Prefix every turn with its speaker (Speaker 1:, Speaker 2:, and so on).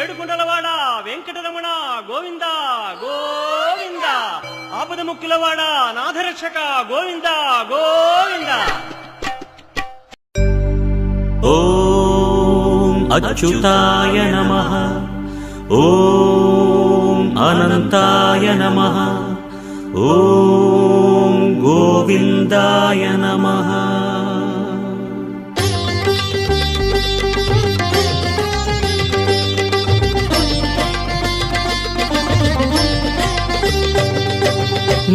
Speaker 1: ఏడుకుండలవాడ వెంకటరమణ గోవింద గోవింద ఆపద ముక్కులవాడ నాథరక్షక గోవింద గోవింద
Speaker 2: అచ్యుతాయ నమ ఓం అనంతాయ నమ గోవిందాయ నమ